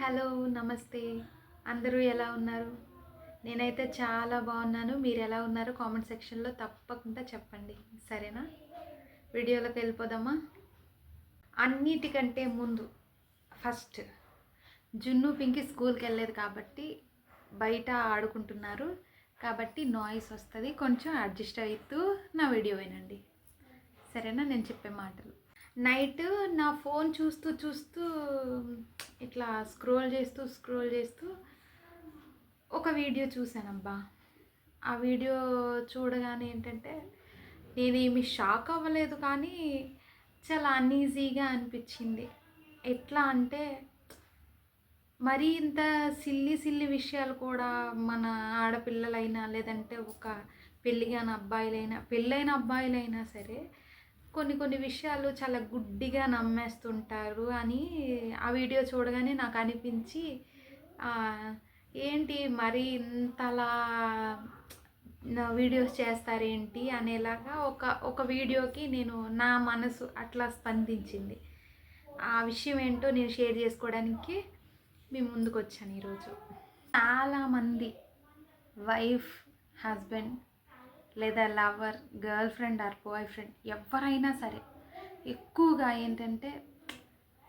Hello నమస్తే. అందరూ ఎలా ఉన్నారు? నేనైతే చాలా బాగున్నాను. మీరు ఎలా ఉన్నారో? కామెంట్ సెక్షన్లో తప్పకుండా చెప్పండి. సరేనా? వీడియోలోకి వెళ్ళిపోదామా? అన్నిటికంటే ముందు ఫస్ట్ జున్ను పింకి స్కూల్కి వెళ్ళలేదు కాబట్టి బయట ఆడుకుంటున్నారు. కాబట్టి నాయిస్ వస్తుంది. కొంచెం అడ్జస్ట్ అవుతూ నా వీడియో వినండి. సరేనా? నేను చెప్పే మాటలు. నైట్ నా ఫోన్ చూస్తూ చూస్తూ ఇట్లా స్క్రోల్ చేస్తూ స్క్రోల్ చేస్తూ ఒక వీడియో చూశానబ్బా. ఆ వీడియో చూడగానే ఏంటంటే నేనేమి షాక్ అవ్వలేదు కానీ చాలా అన్ఈజీగా అనిపించింది. ఎట్లా అంటే మరీ ఇంత సిల్లి సిల్లి విషయాలు కూడా మన ఆడపిల్లలైనా లేదంటే ఒక పెళ్ళిగాని అబ్బాయిలైనా పెళ్ళైన అబ్బాయిలైనా సరే కొన్ని కొన్ని విషయాలు చాలా గుడ్డిగా నమ్మేస్తుంటారు అని ఆ వీడియో చూడగానే నాకు అనిపించి ఏంటి మరి ఇంతలా వీడియోస్ చేస్తారేంటి? అనేలాగా ఒక ఒక వీడియోకి నేను నా మనసు అట్లా స్పందించింది. ఆ విషయం ఏంటో నేను షేర్ చేసుకోవడానికి మీ ముందుకు వచ్చాను ఈరోజు. చాలామంది వైఫ్ హస్బెండ్ లేదా lover girlfriend or boyfriend ఎవరైనా సరే ఎక్కువగా ఏంటంటే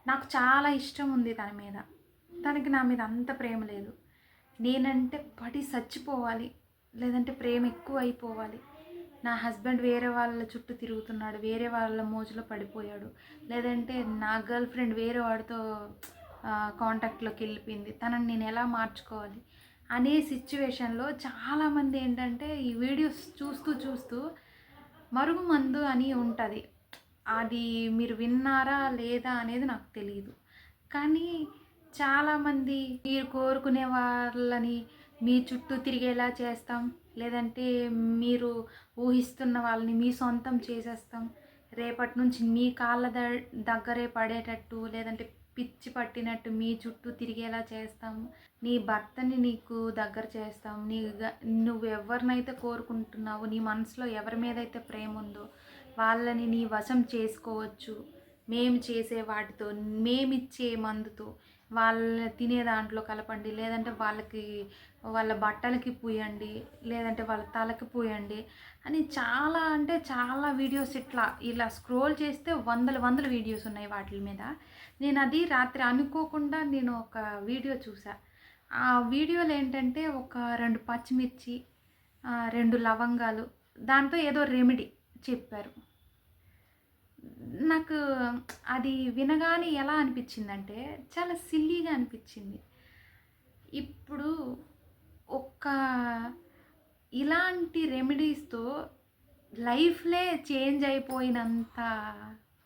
నాకు చాలా ఇష్టం ఉంది తన మీద. తనకి నా మీద అంత ప్రేమ లేదు. నేనంటే పడి చచ్చిపోవాలి లేదంటే ప్రేమ ఎక్కువ అయిపోవాలి. నా హస్బెండ్ వేరే వాళ్ళ చుట్టూ తిరుగుతున్నాడు వేరే వాళ్ళ మోజులో పడిపోయాడు లేదంటే నా గర్ల్ ఫ్రెండ్ వేరే వాడితో కాంటాక్ట్లోకి వెళ్ళిపోయింది. తనని నేను ఎలా మార్చుకోవాలి? అనే సిచ్యువేషన్లో చాలామంది ఏంటంటే ఈ వీడియోస్ చూస్తూ చూస్తూ మరుగుమందు అని ఉంటుంది. అది మీరు విన్నారా లేదా అనేది నాకు తెలియదు కానీ చాలామంది మీరు కోరుకునే వాళ్ళని మీ చుట్టూ తిరిగేలా చేస్తాం. లేదంటే మీరు ఊహిస్తున్న వాళ్ళని మీ సొంతం చేసేస్తాం. రేపటి నుంచి మీ కాళ్ళ ద దగ్గరే పడేటట్టు లేదంటే పిచ్చి పట్టినట్టు మీ చుట్టూ తిరిగేలా చేస్తాము. నీ భర్తని నీకు దగ్గర చేస్తాం నీ నువ్వు ఎవరినైతే కోరుకుంటున్నావో నీ మనసులో ఎవరి మీద అయితే ప్రేమ ఉందో వాళ్ళని నీ వశం చేసుకోవచ్చు. మేము చేసే వాటితో మేమిచ్చే మందుతో వాళ్ళ తినే దాంట్లో కలపండి లేదంటే వాళ్ళకి వాళ్ళ బట్టలకి పూయండి లేదంటే వాళ్ళ తలకి పూయండి అని చాలా అంటే చాలా వీడియోస్ ఇట్లా ఇలా స్క్రోల్ చేస్తే వందల వందల వీడియోస్ ఉన్నాయి వాటి మీద. నేను అది రాత్రి అనుకోకుండా నేను ఒక వీడియో చూసా. ఆ వీడియోలు ఏంటంటే ఒక రెండు పచ్చిమిర్చి రెండు లవంగాలు దాంతో ఏదో రెమెడీ చెప్పారు. నాకు అది వినగానే ఎలా అనిపించిందంటే చాలా సిల్లీగా అనిపించింది. ఇప్పుడు ఒక్క ఇలాంటి రెమెడీస్తో లైఫ్లే చేంజ్ అయిపోయినంత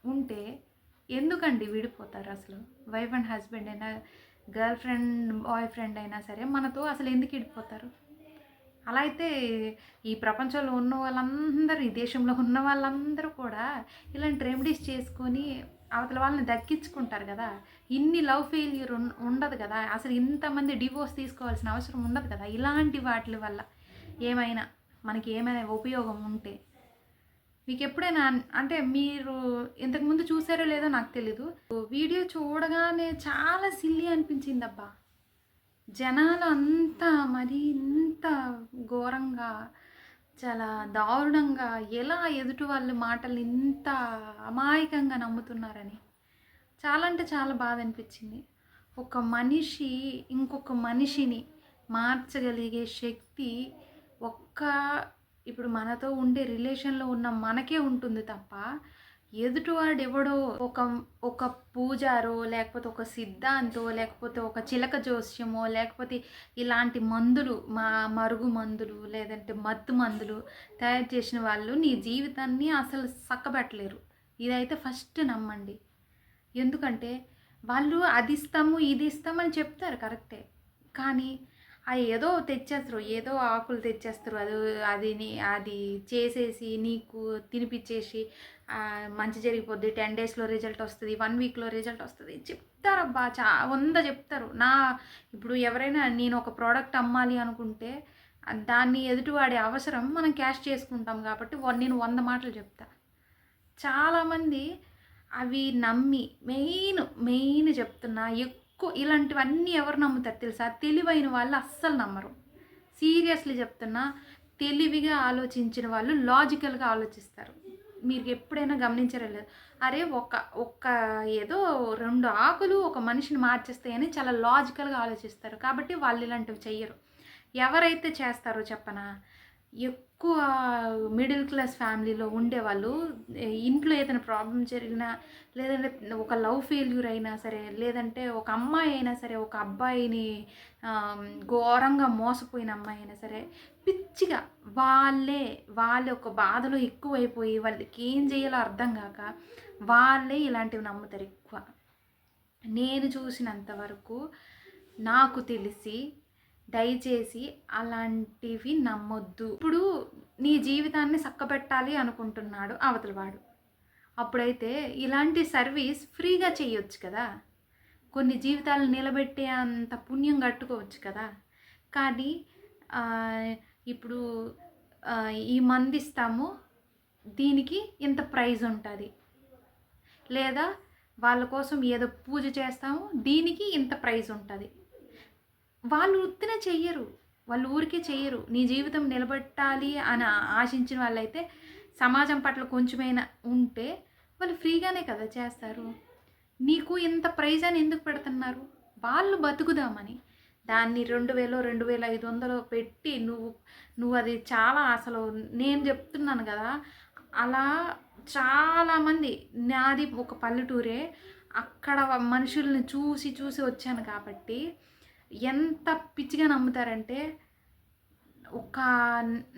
ఉంటే ఎందుకండి విడిపోతారు అసలు? వైఫ్ అండ్ హస్బెండ్ అయినా గర్ల్ ఫ్రెండ్ బాయ్ ఫ్రెండ్ అయినా సరే మనతో అసలు ఎందుకు విడిపోతారు? అలా అయితే ఈ ప్రపంచంలో ఉన్న వాళ్ళందరూ ఈ దేశంలో ఉన్న వాళ్ళందరూ కూడా ఇలాంటి రెమెడీస్ చేసుకొని అవతల వాళ్ళని దక్కించుకుంటారు కదా. ఇన్ని లవ్ ఫెయిల్యూర్ ఉండదు కదా. అసలు ఇంతమంది డివోర్స్ తీసుకోవాల్సిన అవసరం ఉండదు కదా. ఇలాంటి వాటి వల్ల ఏమైనా మనకి ఏమైనా ఉపయోగం ఉంటే. మీకు ఎప్పుడైనా అంటే మీరు ఇంతకుముందు చూసారో లేదో నాకు తెలీదు. వీడియో చూడగానే చాలా సిల్లి అనిపించింది అబ్బా. జనాలు అంతా మరి ఇంత ఘోరంగా చాలా దారుణంగా ఎలా ఎదుటి వాళ్ళు మాటలు ఇంత అమాయకంగా నమ్ముతున్నారని చాలా అంటే చాలా బాధ అనిపించింది. ఒక మనిషి ఇంకొక మనిషిని మార్చగలిగే శక్తి ఒక్క ఇప్పుడు మనతో ఉండే రిలేషన్లో ఉన్న మనకే ఉంటుంది తప్ప ఎదుటివాడు ఎవడో ఒక ఒక పూజారో లేకపోతే ఒక సిద్ధాంతో లేకపోతే ఒక చిలక జోస్యమో లేకపోతే ఇలాంటి మందులు మా మరుగు మందులు లేదంటే మత్తు మందులు తయారు చేసిన వాళ్ళు నీ జీవితాన్ని అసలు చక్కబెట్టలేరు ఇదైతే ఫస్ట్ నమ్మండి. ఎందుకంటే వాళ్ళు అది ఇస్తాము ఇది ఇస్తామని చెప్తారు కరెక్టే. కానీ ఏదో తెచ్చేస్తారు ఏదో ఆకులు తెచ్చేస్తారు. అది అది అది చేసేసి నీకు తినిపించేసి మంచి జరిగిపోద్ది. టెన్ డేస్లో రిజల్ట్ వస్తుంది వన్ వీక్లో రిజల్ట్ వస్తుంది. చెప్తారబ్బా చా వంద చెప్తారు. నా ఇప్పుడు ఎవరైనా నేను ఒక ప్రోడక్ట్ అమ్మాలి అనుకుంటే దాన్ని ఎదుటివాడే అవసరం మనం క్యాష్ చేసుకుంటాం కాబట్టి నేను వంద మాటలు చెప్తా. చాలామంది అవి నమ్మి మెయిన్ మెయిన్ చెప్తున్నా ఎక్కువ ఎక్కువ ఇలాంటివన్నీ ఎవరు నమ్ముతారు తెలుసా? తెలివైన వాళ్ళు అస్సలు నమ్మరు. సీరియస్లీ చెప్తున్నా తెలివిగా ఆలోచించిన వాళ్ళు లాజికల్గా ఆలోచిస్తారు. మీరు ఎప్పుడైనా గమనించరే లేదు. అరే ఒక ఒక్క ఏదో రెండు ఆకులు ఒక మనిషిని మార్చేస్తాయని చాలా లాజికల్గా ఆలోచిస్తారు. కాబట్టి వాళ్ళు ఇలాంటివి చెయ్యరు. ఎవరైతే చేస్తారో చెప్పనా? ఎక్కువ మిడిల్ క్లాస్ ఫ్యామిలీలో ఉండేవాళ్ళు ఇంట్లో ఏదైనా ప్రాబ్లం జరిగినా లేదంటే ఒక లవ్ ఫెయిల్యూర్ అయినా సరే లేదంటే ఒక అమ్మాయి అయినా సరే ఒక అబ్బాయిని ఘోరంగా మోసపోయిన అమ్మాయి అయినా సరే పిచ్చిగా వాళ్ళే వాళ్ళ ఒక బాధలో ఎక్కువైపోయి వాళ్ళకి ఏం చేయాలో అర్థం కాక వాళ్ళే ఇలాంటివి నమ్ముతారు ఎక్కువ. నేను చూసినంత వరకు నాకు తెలిసి దయచేసి అలాంటివి నమ్మొద్దు. ఇప్పుడు నీ జీవితాన్ని చక్కబెట్టాలి అనుకుంటున్నాడు అవతలవాడు. అప్పుడైతే ఇలాంటి సర్వీస్ ఫ్రీగా చేయొచ్చు కదా. కొన్ని జీవితాలు నిలబెట్టే అంత పుణ్యం కట్టుకోవచ్చు కదా. కానీ ఇప్పుడు ఈ మంది ఇస్తాము దీనికి ఇంత ప్రైజ్ ఉంటుంది. లేదా వాళ్ళ కోసం ఏదో పూజ చేస్తాము దీనికి ఇంత ప్రైజ్ ఉంటుంది. వాళ్ళు ఉత్తినే చెయ్యరు. వాళ్ళు ఊరికే చెయ్యరు. నీ జీవితం నిలబెట్టాలి అని ఆశించిన వాళ్ళైతే సమాజం పట్ల కొంచెమైనా ఉంటే వాళ్ళు ఫ్రీగానే కదా చేస్తారు. నీకు ఇంత ప్రైజ్ అని ఎందుకు పెడుతున్నారు? వాళ్ళు బతుకుదామని. దాన్ని రెండు వేలు రెండు వేల ఐదు వందలు పెట్టి నువ్వు నువ్వు అది చాలా అసలు నేను చెప్తున్నాను కదా. అలా చాలామంది నాది ఒక పల్లెటూరే. అక్కడ మనుషుల్ని చూసి చూసి వచ్చాను కాబట్టి ఎంత పిచ్చిగా నమ్ముతారంటే ఒక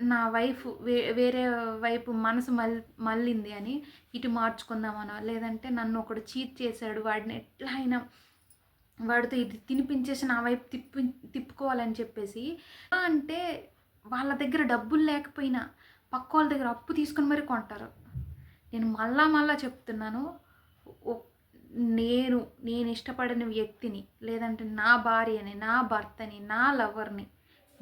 నా వైఫ్ వే వేరే వైపు మనసు మల్ మళ్ళింది అని ఇటు మార్చుకుందామనో లేదంటే నన్ను ఒకడు చీట్ చేశాడు వాడిని ఎట్లా అయినా వాడితో ఇది తినిపించేసి నా వైపు తిప్పి తిప్పుకోవాలని చెప్పేసి అంటే వాళ్ళ దగ్గర డబ్బులు లేకపోయినా పక్క వాళ్ళ దగ్గర అప్పు తీసుకుని మరీ కొంటారు. నేను మళ్ళా మళ్ళా చెప్తున్నాను నేను నేను ఇష్టపడిన వ్యక్తిని లేదంటే నా భార్యని నా భర్తని నా లవర్ని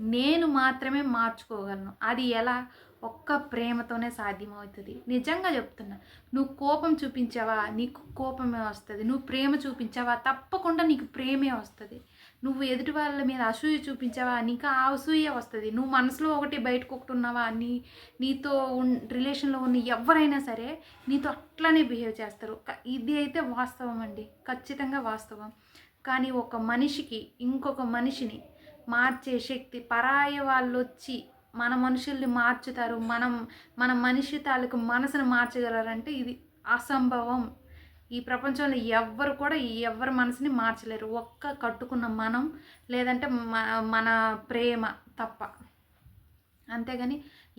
నేను మాత్రమే మార్చుకోగలను. అది ఎలా? ఒక్క ప్రేమతోనే సాధ్యమవుతుంది. నిజంగా చెప్తున్నా నువ్వు కోపం చూపించావా? నీకు కోపమే వస్తుంది. నువ్వు ప్రేమ చూపించావా? తప్పకుండా నీకు ప్రేమే వస్తుంది. నువ్వు ఎదుటి వాళ్ళ మీద అసూయ చూపించావా? నీకు ఆ అసూయ వస్తుంది. నువ్వు మనసులో ఒకటి బయటకు ఒకటి ఉన్నావా నీ నీతో ఉన్ రిలేషన్లో ఉన్న ఎవరైనా సరే నీతో అట్లానే బిహేవ్ చేస్తారు. ఇది అయితే వాస్తవం అండి. ఖచ్చితంగా వాస్తవం. కానీ ఒక మనిషికి ఇంకొక మనిషిని మార్చే శక్తి పరాయి వాళ్ళు వచ్చి మన మనుషుల్ని మార్చుతారు. మనం మన మనిషి తాలూకు మనసును మార్చగలరంటే ఇది అసంభవం. ఈ ప్రపంచంలో ఎవ్వరు కూడా ఎవరి మనసుని మార్చలేరు. ఒక్క కట్టుకున్న మనం లేదంటే మన ప్రేమ తప్ప. అంతేగాని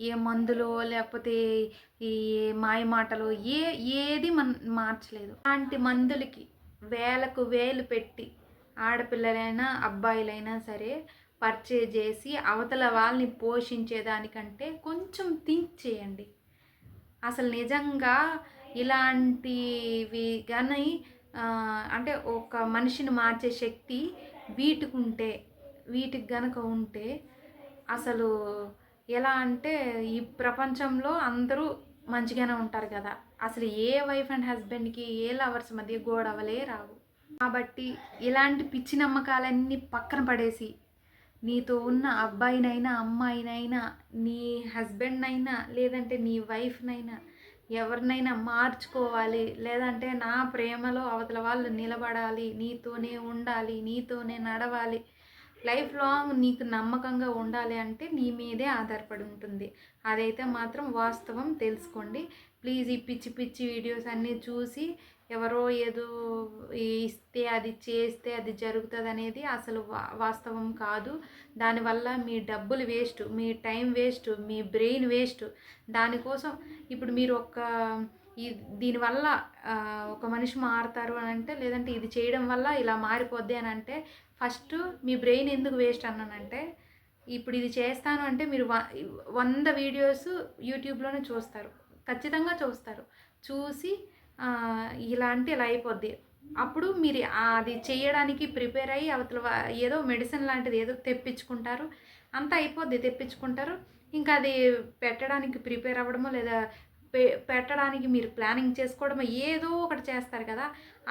ఏ మందులో లేకపోతే ఈ మాయమాటలు ఏ ఏది మన మార్చలేదు. అలాంటి మందులకి వేలకు వేలు పెట్టి ఆడపిల్లలైనా అబ్బాయిలైనా సరే పర్చేజ్ చేసి అవతల వాళ్ళని పోషించేదానికంటే కొంచెం థింక్ చేయండి. అసలు నిజంగా ఇలాంటివి కానీ అంటే ఒక మనిషిని మార్చే శక్తి వీటికి ఉంటే వీటికి గనక ఉంటే అసలు ఎలా అంటే ఈ ప్రపంచంలో అందరూ మంచిగానే ఉంటారు కదా. అసలు ఏ వైఫ్ అండ్ హస్బెండ్కి ఏ లవర్స్ మధ్య గోడవలే రావు. కాబట్టి ఇలాంటి పిచ్చి నమ్మకాలన్నీ పక్కన పడేసి నీతో ఉన్న అబ్బాయినైనా అమ్మాయినైనా నీ హస్బెండ్నైనా లేదంటే నీ వైఫ్నైనా ఎవరినైనా మార్చుకోవాలి. లేదంటే నా ప్రేమలో అవతల వాళ్ళు నిలబడాలి. నీతోనే ఉండాలి. నీతోనే నడవాలి. లైఫ్ లాంగ్ నీకు నమ్మకంగా ఉండాలి అంటే నీ మీదే ఆధారపడి ఉంటుంది. అదైతే మాత్రం వాస్తవం. తెలుసుకోండి. ప్లీజ్ ఈ పిచ్చి పిచ్చి వీడియోస్ అన్నీ చూసి ఎవరో ఏదో ఇస్తే అది చేస్తే అది జరుగుతుంది అనేది అసలు వా- వాస్తవం కాదు. దానివల్ల మీ డబ్బులు వేస్ట్ మీ టైం వేస్ట్ మీ బ్రెయిన్ వేస్ట్. దానికోసం ఇప్పుడు మీరు ఒక ఈ దీనివల్ల ఒక మనిషి మారుతారు అని అంటే లేదంటే ఇది చేయడం వల్ల ఇలా మారిపోద్ది అని అంటే ఫస్ట్ మీ బ్రెయిన్ ఎందుకు వేస్ట్ అన్నానంటే ఇప్పుడు ఇది చేస్తాను అంటే మీరు వ- వంద వీడియోస్ యూట్యూబ్లోనే చూస్తారు. ఖచ్చితంగా చూస్తారు. చూసి ఆ, ఇలాంటి ఇలా అయిపోద్ది. అప్పుడు మీరు అది చేయడానికి ప్రిపేర్ అయ్యి అవతల ఏదో మెడిసిన్ లాంటిది ఏదో తెప్పించుకుంటారు. అంతా అయిపోద్ది తెప్పించుకుంటారు. ఇంకా అది పెట్టడానికి ప్రిపేర్ అవ్వడమో లేదా పెట్టడానికి మీరు ప్లానింగ్ చేసుకోవడం ఏదో ఒకటి చేస్తారు కదా.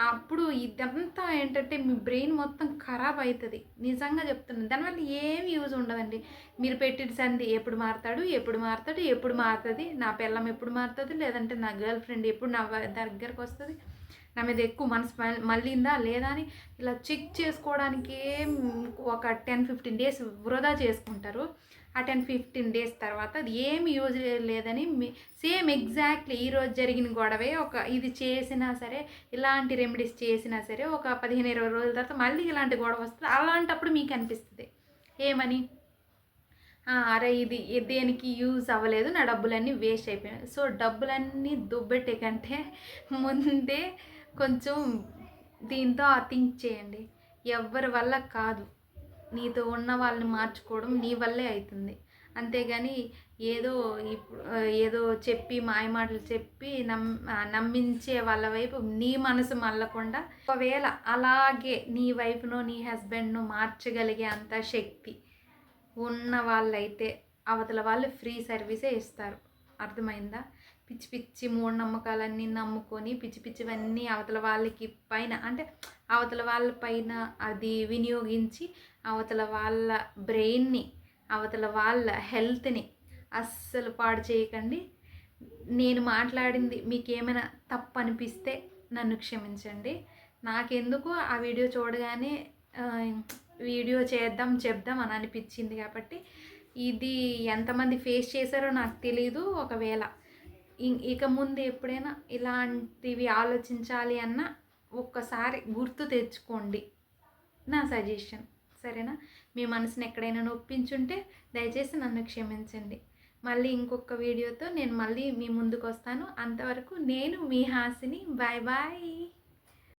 అప్పుడు ఇదంతా ఏంటంటే మీ బ్రెయిన్ మొత్తం ఖరాబ్ అవుతుంది నిజంగా చెప్తున్నాను. దానివల్ల ఏమి యూజ్ ఉండదండి. మీరు పెట్టిన సంధి ఎప్పుడు మారుతాడు ఎప్పుడు మారుతాడు ఎప్పుడు మారుతుంది నా పిల్లం ఎప్పుడు మారుతుంది లేదంటే నా గర్ల్ ఫ్రెండ్ ఎప్పుడు నా దగ్గరకు వస్తుంది. నా మీద ఎక్కువ మనసు మళ్ళీందా లేదా అని ఇలా చెక్ చేసుకోవడానికి ఒక టెన్ ఫిఫ్టీన్ డేస్ వృధా చేసుకుంటారు. ఆ టెన్ ఫిఫ్టీన్ డేస్ తర్వాత అది ఏమి యూజ్ లేదని సేమ్ ఎగ్జాక్ట్లీ ఈరోజు జరిగిన గొడవే ఒక ఇది చేసినా సరే ఇలాంటి రెమెడీస్ చేసినా సరే ఒక పదిహేను ఇరవై రోజుల తర్వాత మళ్ళీ ఇలాంటి గొడవ వస్తుంది. అలాంటప్పుడు మీకు అనిపిస్తుంది ఏమని? అరే ఇది ఇది దేనికి యూజ్ అవ్వలేదు నా డబ్బులన్నీ వేస్ట్ అయిపోయాయి సో డబ్బులన్నీ దుబ్బెట్టే కంటే ముందే కొంచెం దీంతో థింక్ చేయండి. ఎవరి వల్ల కాదు. నీతో ఉన్న వాళ్ళని మార్చుకోవడం నీ వల్లే అవుతుంది అంతేగాని ఏదో ఇప్పుడు ఏదో చెప్పి మాయమాటలు చెప్పి నమ్ నమ్మించే వాళ్ళ వైపు నీ మనసు మళ్ళకుండా ఒకవేళ అలాగే నీ వైపునో నీ హస్బెండ్ను మార్చగలిగే అంత శక్తి ఉన్న వాళ్ళైతే అవతల వాళ్ళు ఫ్రీ సర్వీసే ఇస్తారు. అర్థమైందా? పిచ్చి పిచ్చి మూఢనమ్మకాలన్నీ నమ్ముకొని పిచ్చి పిచ్చివన్నీ అవతల వాళ్ళకి పైన అంటే అవతల వాళ్ళ పైన అది వినియోగించి అవతల వాళ్ళ బ్రెయిన్ని అవతల వాళ్ళ హెల్త్ని అస్సలు పాడు చేయకండి. నేను మాట్లాడింది మీకు ఏమైనా తప్పు అనిపిస్తే నన్ను క్షమించండి. నాకెందుకు ఆ వీడియో చూడగానే వీడియో చేద్దాం చెప్దాం అని అనిపించింది కాబట్టి ఇది ఎంతమంది ఫేస్ చేశారో నాకు తెలీదు ఒకవేళ. ఇక ముందు ఎప్పుడైనా ఇలాంటివి ఆలోచించాలి అన్న ఒక్కసారి గుర్తు తెచ్చుకోండి. నా సజెషన్. సరేనా? మీ మనసుని ఎక్కడైనా నొప్పించుంటే దయచేసి నన్ను క్షమించండి. మళ్ళీ ఇంకొక వీడియోతో నేను మళ్ళీ మీ ముందుకు వస్తాను అంతవరకు నేను మీ హాసిని. Bye bye